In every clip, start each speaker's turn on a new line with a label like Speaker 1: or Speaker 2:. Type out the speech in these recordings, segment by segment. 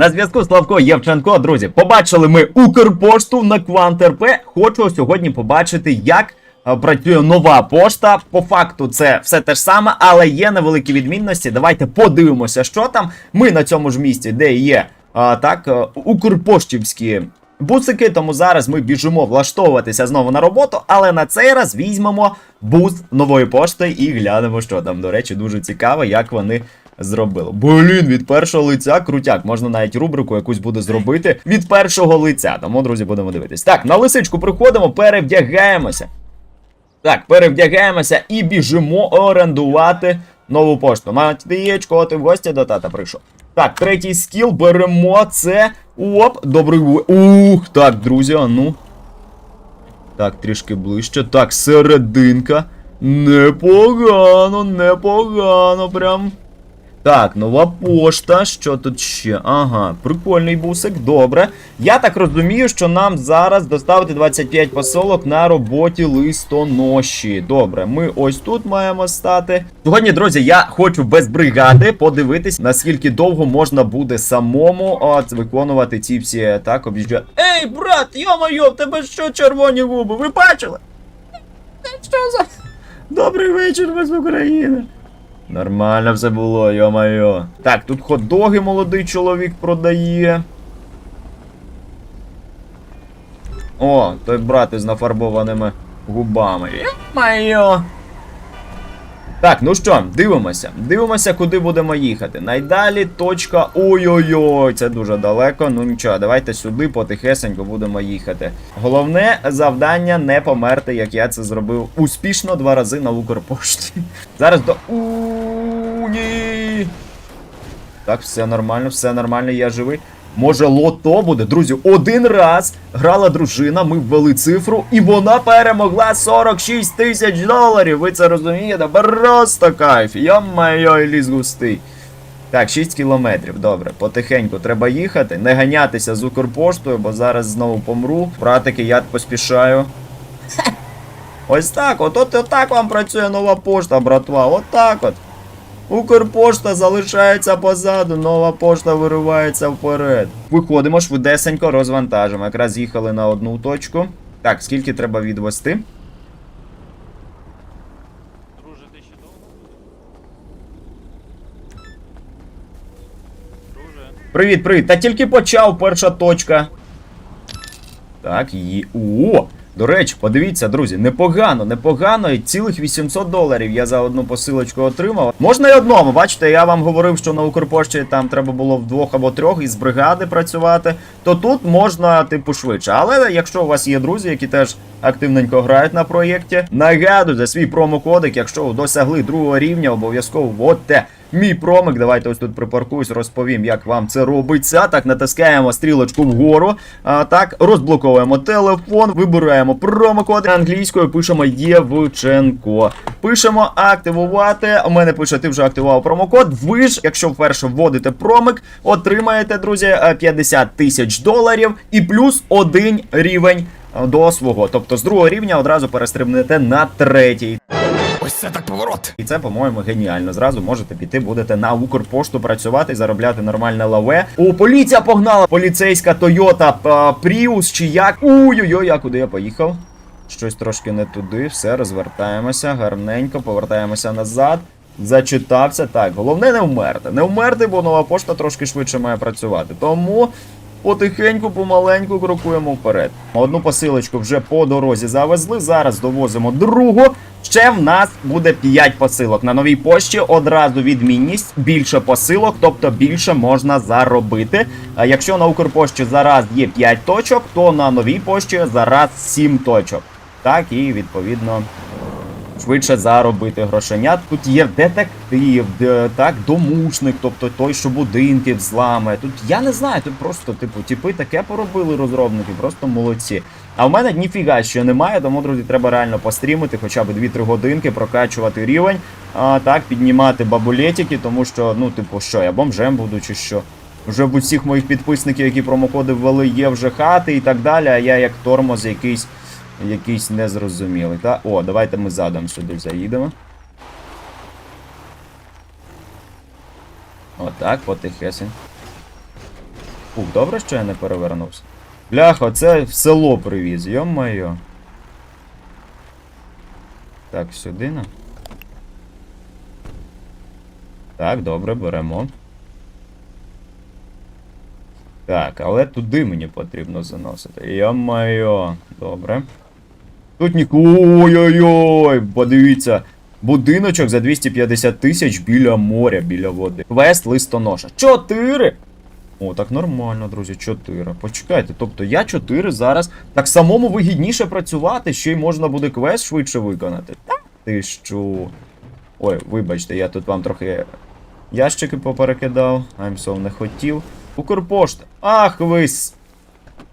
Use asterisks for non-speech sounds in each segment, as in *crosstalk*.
Speaker 1: На зв'язку Славко Євченко. Друзі, побачили ми Укрпошту на Квант РП. Хочу сьогодні побачити, як е, працює нова пошта. По факту це все те ж саме, але є невеликі відмінності. Давайте подивимося, що там. Ми на цьому ж місці, де є а, так, е, Укрпоштівські. Бусики, тому зараз ми біжимо влаштовуватися знову на роботу, але на цей раз візьмемо бус нової пошти і глянемо, що там. До речі, дуже цікаво, як вони зробили. Блін, від першого лиця крутяк. Можна навіть рубрику якусь буде зробити від першого лиця. Тому, друзі, будемо дивитись. Так, на лисичку приходимо, перевдягаємося. Так, перевдягаємося і біжимо орендувати нову пошту. Матвієчко, ти в гості до тата прийшов. Так, третій скіл, беремо це. Оп, добрий Ух, так, друзі, а ну. Так, трішки ближче. Так, серединка. Непогано, непогано, прям. Так, нова пошта. Що тут ще? Ага, прикольний бусик, добре. Я так розумію, що нам зараз доставити 25 посилок на роботі листоноші. Добре, ми ось тут маємо стати. Сьогодні, друзі, я хочу без бригади подивитись, наскільки довго можна буде самому от, виконувати ці всі так об'їжджати. Ей, брат, йо-моє, в тебе що червоні губи? Ви бачили? Що за. Добрий вечір, ми з України. Нормально все було, йо-майо. Так, тут хот-доги молодий чоловік продає. О, той брат із нафарбованими губами. Йо-майо. Так, ну що, дивимося. Дивимося, куди будемо їхати. Найдалі точка. Ой-ой-ой, це дуже далеко. Ну нічого, давайте сюди потихесенько будемо їхати. Головне завдання не померти, як я це зробив успішно два рази на Укрпошті. Зараз до. Ні. Так, все нормально, все нормально, я живий. Може, лото буде, друзі, один раз грала дружина, ми ввели цифру, і вона перемогла 46 тисяч доларів. Ви це розумієте? Просто кайф. Йо-майо, ліс густий. Так, 6 кілометрів, добре, потихеньку треба їхати, не ганятися з Укрпоштою, бо зараз знову помру. Братики, я поспішаю. Ось так, от, от, отак вам працює нова пошта, братва. Отак от. Укрпошта залишається позаду, нова пошта виривається вперед. Виходимо швидесенько, розвантажимо. Якраз їхали на одну точку. Так, скільки треба відвести?
Speaker 2: Друже, ти ще довго? Друже.
Speaker 1: Привіт, привіт. Та тільки почав перша точка. Так, є. О! До речі, подивіться, друзі, непогано, непогано. І цілих 800 доларів я за одну посилочку отримав. Можна і одному. Бачите, я вам говорив, що на Укрпошті там треба було вдвох або трьох із бригади працювати. То тут можна, типу, швидше. Але якщо у вас є друзі, які теж активненько грають на проєкті, нагадую за свій промокодик, якщо досягли другого рівня, обов'язково вводьте мій промик. Давайте ось тут припаркуюсь, розповім, як вам це робиться. Так, натискаємо стрілочку вгору. А, так, розблоковуємо телефон, вибираємо промокод англійською, пишемо Євченко. Пишемо активувати. У мене пише, ти вже активував промокод. Ви ж, якщо вперше вводите промик, отримаєте, друзі, е, 50 тисяч доларів і плюс один рівень е, до свого. Тобто з другого рівня одразу перестрибнете на третій.
Speaker 3: Ось це так поворот.
Speaker 1: І це, по-моєму, геніально. Зразу можете піти, будете на Укрпошту працювати, заробляти нормальне лаве. О, поліція погнала! Поліцейська Toyota а, Prius чи як. Ой-ой-ой, а куди я поїхав? Щось трошки не туди, все, розвертаємося, гарненько, повертаємося назад. Зачитався. Так, головне не вмерти. Не вмерти, бо нова пошта трошки швидше має працювати. Тому потихеньку, помаленьку крокуємо вперед. Одну посилочку вже по дорозі завезли. Зараз довозимо другу. Ще в нас буде 5 посилок. На новій пошті одразу відмінність, більше посилок, тобто більше можна заробити. А якщо на Укрпошті зараз є 5 точок, то на новій пошті зараз 7 точок. Так, і відповідно швидше заробити грошенят. Тут є детектив, де, так, домушник, тобто той, що будинки взламе. Тут я не знаю, тут просто, типу, типи таке поробили розробники, просто молодці. А в мене ніфіга ще немає, тому, друзі, треба реально пострімити хоча б 2-3 годинки, прокачувати рівень, а так, піднімати бабулетики, тому що, ну, типу, що, я бомжем буду чи що. Вже в усіх моїх підписників, які промокоди ввели, є вже хати і так далі, а я як тормоз якийсь якийсь незрозумілий. Та? О, давайте ми задом сюди заїдемо. Отак, потихесень. Ух, добре, що я не перевернувся. Бляха, це в село привіз, йо-моє. Так, сюди на. Так, добре, беремо. Так, але туди мені потрібно заносити. Йо-моє, добре. Тут ні... Ой-ой-ой! Подивіться. Будиночок за 250 тисяч біля моря, біля води. Квест листоноша. Чотири! О, так нормально, друзі, 4. Почекайте, тобто я 4 зараз так самому вигідніше працювати, ще й можна буде квест швидше виконати. Та ти що? Ой, вибачте, я тут вам трохи ящики поперекидав, Аймсов не хотів. Укрпошта. Ах ви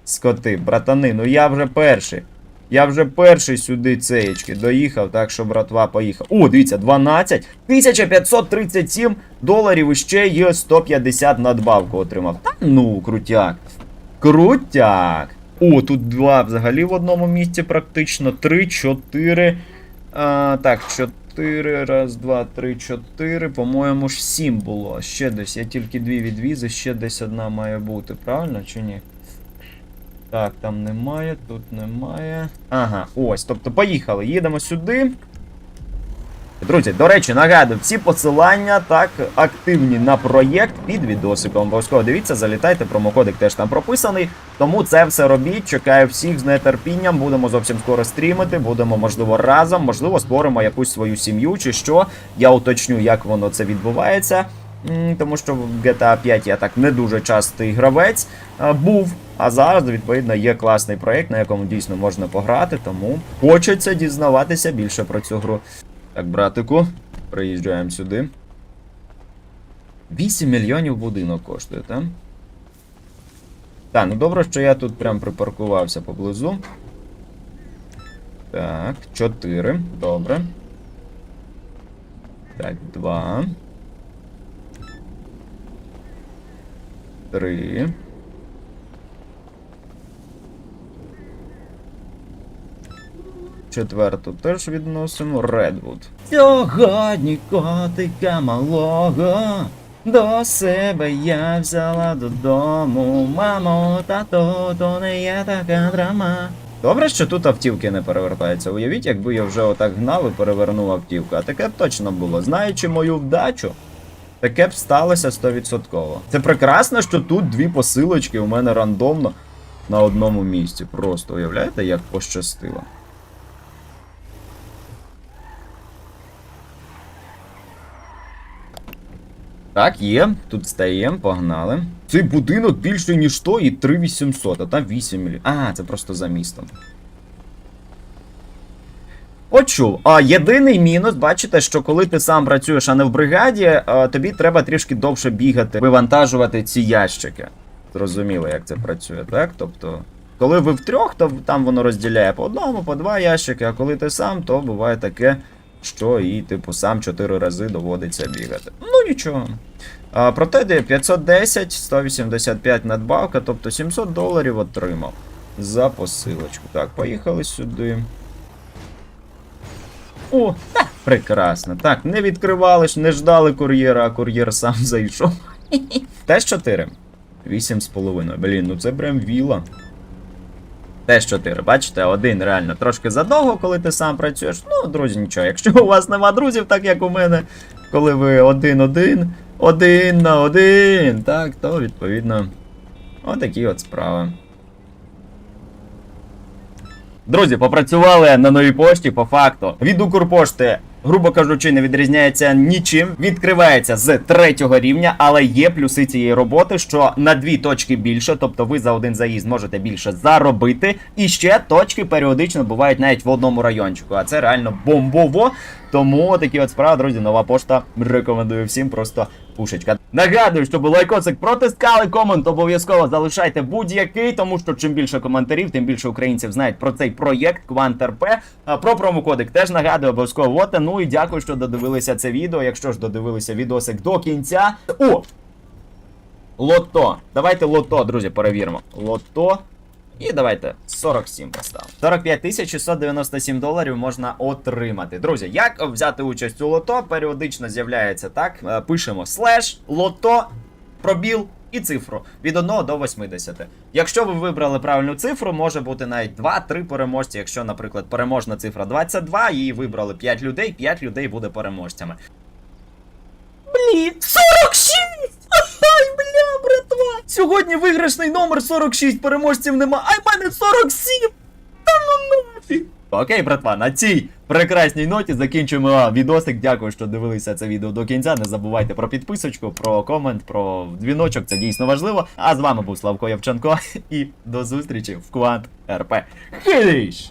Speaker 1: скоти, братани, ну я вже перший. Я вже перший сюди цеєчки доїхав, так що братва поїхав. О, дивіться, 12 1537 доларів і ще є 150 надбавку отримав. Та ну, крутяк. Крутяк. О, тут два взагалі в одному місці практично. Три, чотири. А, так, чотири. Раз, два, три, чотири. По-моєму ж сім було. Ще десь. Я тільки дві відвізи, ще десь одна має бути, правильно чи ні? Так, там немає, тут немає. Ага, ось. Тобто поїхали. Їдемо сюди. Друзі, до речі, нагадую, всі посилання так активні на проєкт під відосиком. Обов'язково дивіться, залітайте, промокодик теж там прописаний. Тому це все робіть. Чекаю всіх з нетерпінням. Будемо зовсім скоро стрімити. Будемо, можливо, разом, можливо, створимо якусь свою сім'ю чи що. Я уточню, як воно це відбувається. Тому що в GTA 5 я так не дуже частий гравець був. А зараз, відповідно, є класний проєкт, на якому дійсно можна пограти, тому хочеться дізнаватися більше про цю гру. Так, братику, приїжджаємо сюди. 8 мільйонів будинок коштує, так? Так, ну добре, що я тут прям припаркувався поблизу. Так, 4. Добре. Так, 2. 3. Четверту теж відносимо. Редвуд. Сьогодні котика малого. До себе я взяла додому. Мамо, тато, то не є така драма. Добре, що тут автівки не перевертаються. Уявіть, якби я вже отак гнав і перевернув автівку. А таке б точно було. Знаючи мою вдачу, таке б сталося 100%. Це прекрасно, що тут дві посилочки у мене рандомно на одному місці. Просто уявляєте, як пощастило. Так, є. Тут стаємо, погнали. Цей будинок більше, ніж то, і 3800, а там 8 мільйонів. А, це просто за містом. От. А єдиний мінус, бачите, що коли ти сам працюєш, а не в бригаді, а, тобі треба трішки довше бігати, вивантажувати ці ящики. Зрозуміло, як це працює, так? Тобто, коли ви втрьох, то там воно розділяє по одному, по два ящики, а коли ти сам, то буває таке, що і, типу, сам чотири рази доводиться бігати. Ну нічого. А, проте де 510, 185 надбавка, тобто 700 доларів отримав за посилочку. Так, поїхали сюди. О, та, прекрасно. Так, не відкривали ж, не ждали кур'єра, а кур'єр сам *laughs* зайшов. Теж 4. 8,5. Блін, ну це прям віла. Теж 4. Бачите, один реально трошки задовго, коли ти сам працюєш. Ну, друзі, нічого. Якщо у вас нема друзів, так як у мене, коли ви один-один, один на один, так, то відповідно. Отакі от справи. Друзі, попрацювали на новій пошті по факту. Від Укрпошти, грубо кажучи, не відрізняється нічим. Відкривається з третього рівня, але є плюси цієї роботи, що на дві точки більше, тобто ви за один заїзд можете більше заробити. І ще точки періодично бувають навіть в одному райончику. А це реально бомбово. Тому такі от справи, друзі, нова пошта. Рекомендую всім просто пушечка. Нагадую, щоб лайкосик протискали, комент обов'язково залишайте будь-який, тому що чим більше коментарів, тим більше українців знають про цей проєкт КвантРП. Про промокодик теж нагадую, обов'язково воте. Ну і дякую, що додивилися це відео. Якщо ж додивилися відосик до кінця. О! Лото. Давайте лото, друзі, перевіримо. Лото. І давайте 47 поставимо. 45 697 доларів можна отримати. Друзі, як взяти участь у лото? Періодично з'являється так. Е, Пишемо слеш, лото, пробіл. І цифру від 1 до 80. Якщо ви вибрали правильну цифру, може бути навіть 2-3 переможці. Якщо, наприклад, переможна цифра 22, її вибрали 5 людей, 5 людей буде переможцями. Блін, 46! Братва! Сьогодні виграшний номер 46, переможців нема, а й мене 47! Та ну нафіг! Окей, братва, на цій прекрасній ноті закінчуємо відосик. Дякую, що дивилися це відео до кінця. Не забувайте про підписочку, про комент, про дзвіночок. Це дійсно важливо. А з вами був Славко Явченко *laughs* і до зустрічі в Квант РП. Хиліш!